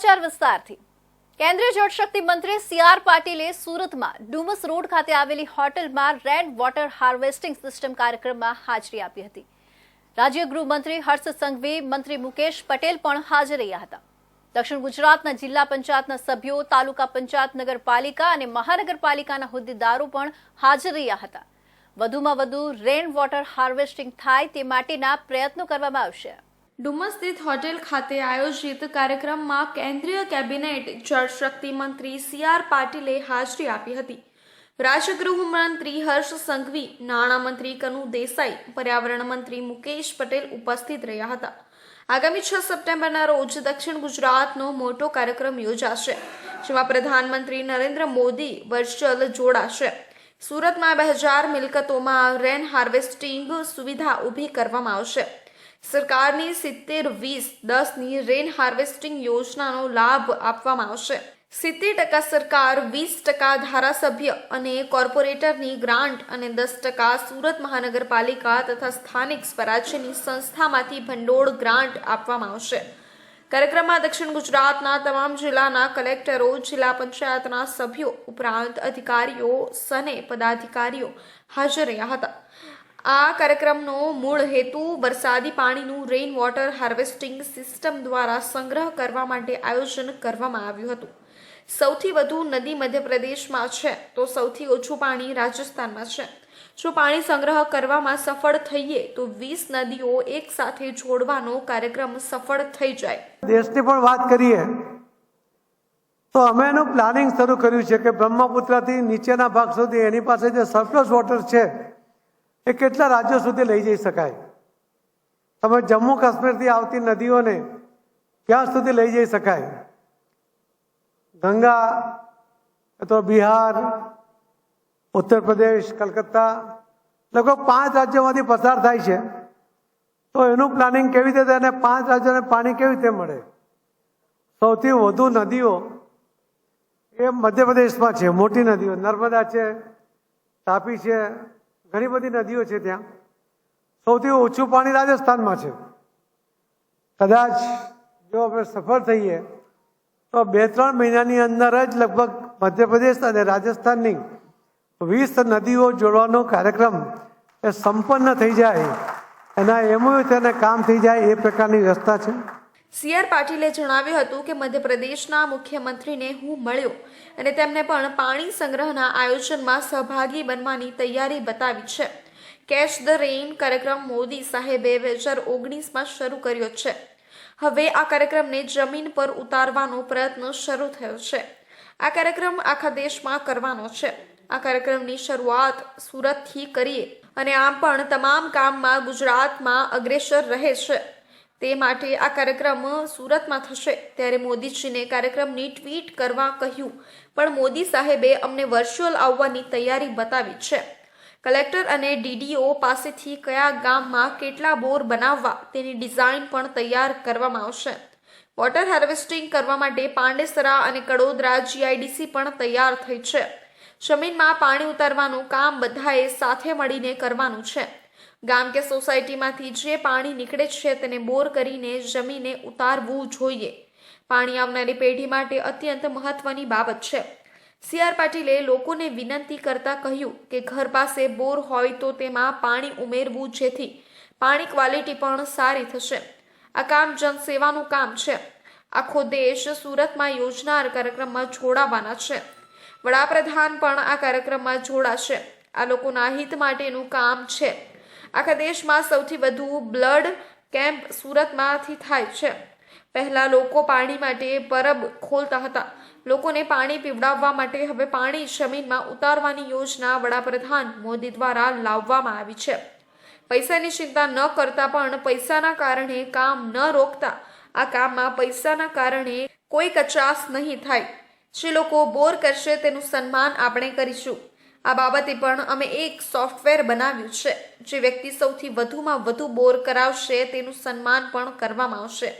સમાચાર વિસ્તારથી. કેન્દ્રીય જળશક્તિ મંત્રી સી આર પાટીલે સુરતમાં ડુમસ રોડ ખાતે આવેલી હોટલમાં રેન વોટર હાર્વેસ્ટિંગ સિસ્ટમ કાર્યક્રમમાં હાજરી આપી હતી. રાજ્ય ગૃહમંત્રી હર્ષ સંઘવી, મંત્રી મુકેશ પટેલ પણ હાજર રહ્યા હતા. દક્ષિણ ગુજરાતના જિલ્લા પંચાયતના સભ્યો, તાલુકા પંચાયત નગરપાલિકા અને મહાનગરપાલિકાના હોદ્દેદારો પણ હાજર રહ્યા હતા. વધુમાં વધુ રેન વોટર હાર્વેસ્ટિંગ થાય તે માટેના પ્રયત્નો કરવામાં આવશે. ડુમસ સ્થિત હોટેલ ખાતે આયોજિત કાર્યક્રમમાં કેન્દ્રીય કેબિનેટ, જળશક્તિ મંત્રી સી આર પાટીલે હાજરી આપી હતી. રાજગૃહ મંત્રી હર્ષ સંઘવી નાણામંત્રી કનુ દેસાઈ, પર્યાવરણ મંત્રી મુકેશ પટેલ ઉપસ્થિત રહ્યા હતા. આગામી છ સપ્ટેમ્બરના રોજ દક્ષિણ ગુજરાતનો મોટો કાર્યક્રમ યોજાશે, જેમાં પ્રધાનમંત્રી નરેન્દ્ર મોદી વર્ચ્યુઅલ જોડાશે. સુરતમાં બે હજાર મિલકતોમાં રેન હાર્વેસ્ટિંગ સુવિધા ઊભી કરવામાં આવશે. સરકારની સિત્તેર વીસ દસની રેન હાર્વેસ્ટિંગ યોજનાનો લાભ આપવામાં આવશે. સિત્તેર ટકા સરકાર, વીસ ટકા ધારાસભ્ય અને કોર્પોરેટરની ગ્રાન્ટ અને દસ ટકા સુરત મહાનગરપાલિકા તથા સ્થાનિક સ્વરાજ્યની સંસ્થામાંથી ભંડોળ ગ્રાન્ટ આપવામાં આવશે. કાર્યક્રમમાં દક્ષિણ ગુજરાતના તમામ જિલ્લાના કલેક્ટરો, જિલ્લા પંચાયતના સભ્યો, ઉપરાંત અધિકારીઓ, સને પદાધિકારીઓ હાજર રહ્યા હતા. આ કાર્યક્રમનો મૂળ હેતુ વરસાદી પાણીનું રેઇન વોટર હાર્વેસ્ટિંગ સિસ્ટમ દ્વારા સંગ્રહ કરવા માટે આયોજન કરવામાં આવ્યું હતું. સૌથી વધુ નદી મધ્યપ્રદેશમાં છે, તો સૌથી ઓછું પાણી રાજસ્થાનમાં છે. જો પાણી સંગ્રહ કરવામાં સફળ થઈએ, તો વીસ નદીઓ એક સાથે જોડવાનો કાર્યક્રમ સફળ થઈ જાય. દેશની પણ વાત કરીએ, તો અમે એનું પ્લાનિંગ શરૂ કર્યું છે કે બ્રહ્મપુત્રથી નીચેના ભાગ સુધી એની પાસે જે સરપ્લસ વોટર છે એ કેટલા રાજ્યો સુધી લઈ જઈ શકાય? તમે જમ્મુ કાશ્મીરથી આવતી નદીઓને ક્યાં સુધી લઈ જઈ શકાય? ગંગા અથવા બિહાર, ઉત્તર પ્રદેશ, કલકત્તા, લગભગ પાંચ રાજ્યોમાંથી પસાર થાય છે. તો એનું પ્લાનિંગ કેવી રીતે અને પાંચ રાજ્યોને પાણી કેવી રીતે મળે? સૌથી વધુ નદીઓ એ મધ્યપ્રદેશમાં છે, મોટી નદીઓ. નર્મદા છે, તાપી છે ઘણી બધી નદીઓ છે ત્યાં. સૌથી ઓછું પાણી રાજસ્થાનમાં છે. કદાચ જો આપણે સફળ થઈએ, તો બે ત્રણ મહિનાની અંદર જ લગભગ મધ્યપ્રદેશ અને રાજસ્થાનની વીસ નદીઓ જોડવાનો કાર્યક્રમ એ સંપન્ન થઈ જાય. એના એમઓયુ તેને કામ થઈ જાય એ પ્રકારની વ્યવસ્થા છે. સી આર પાટીલે જણાવ્યું હતું કે મધ્યપ્રદેશના મુખ્યમંત્રીને હું મળ્યો અને તેમને પણ પાણી સંગ્રહના આયોજનમાં સહભાગી બનવાની તૈયારી બતાવી છે. કેચ ધ રેઇન કાર્યક્રમ મોદી સાહેબે બે હજાર ઓગણીસમાં શરૂ કર્યો છે. હવે આ કાર્યક્રમને જમીન પર ઉતારવાનો પ્રયત્ન શરૂ થયો છે. આ કાર્યક્રમ આખા દેશમાં કરવાનો છે. આ કાર્યક્રમની શરૂઆત સુરતથી કરીએ અને આમ પણ તમામ કામમાં ગુજરાતમાં અગ્રેસર રહે છે. તે માટે આ કાર્યક્રમ સુરતમાં થશે. ત્યારે મોદીજીને કાર્યક્રમની ટ્વીટ કરવા કહ્યું. પણ મોદી સાહેબે અમને વર્ચ્યુઅલ આવવાની તૈયારી બતાવી છે. કલેક્ટર અને ડીડીઓ પાસેથી કયા ગામમાં કેટલા બોર બનાવવા તેની ડિઝાઇન પણ તૈયાર કરવામાં આવશે. વોટર હાર્વેસ્ટિંગ કરવા માટે પાંડેસરા અને કડોદરા જીઆઈડીસી પણ તૈયાર થઈ છે. જમીનમાં પાણી ઉતારવાનું કામ બધાએ સાથે મળીને કરવાનું છે. ગામ કે સોસાયટીમાંથી જે પાણી નીકળે છે તેને બોર કરીને જમીને ઉતારવું જોઈએ. પાણી આવનારી પેઢી માટે અત્યંત મહત્વની બાબત છે. સી આર પાટીલે લોકોને વિનંતી કરતા કહ્યું કે ઘર પાસે બોર હોય તો તેમાં પાણી ઉમેરવું જેથી પાણી ક્વોલિટી પણ સારી થશે. આ કામ જનસેવાનું કામ છે. આખો દેશ સુરતમાં યોજનાર કાર્યક્રમમાં જોડાવાના છે. વડાપ્રધાન પણ આ કાર્યક્રમમાં જોડાશે. આ લોકોના હિત માટેનું કામ છે. આખા દેશમાં સૌથી વધુ બ્લડ કેમ્પ સુરતમાંથી થાય છે. પહેલા લોકો પાણી માટે પરબ ખોલતા હતા. લોકોને પાણી પીવડાવવા માટે હવે પાણી જમીનમાં ઉતારવાની યોજના વડાપ્રધાન મોદી દ્વારા લાવવામાં આવી છે. પૈસાની ચિંતા ન કરતા પણ પૈસાના કારણે કામ ન રોકતા. આ કામમાં પૈસાના કારણે કોઈ કચાસ નહીં થાય. જે લોકો બોર કરશે તેનું સન્માન આપણે કરીશું. આ બાબતે પણ અમે એક સોફ્ટવેર બનાવ્યું છે, જે વ્યક્તિ સૌથી વધુમાં વધુ બોર કરાવશે તેનું સન્માન પણ કરવામાં આવશે.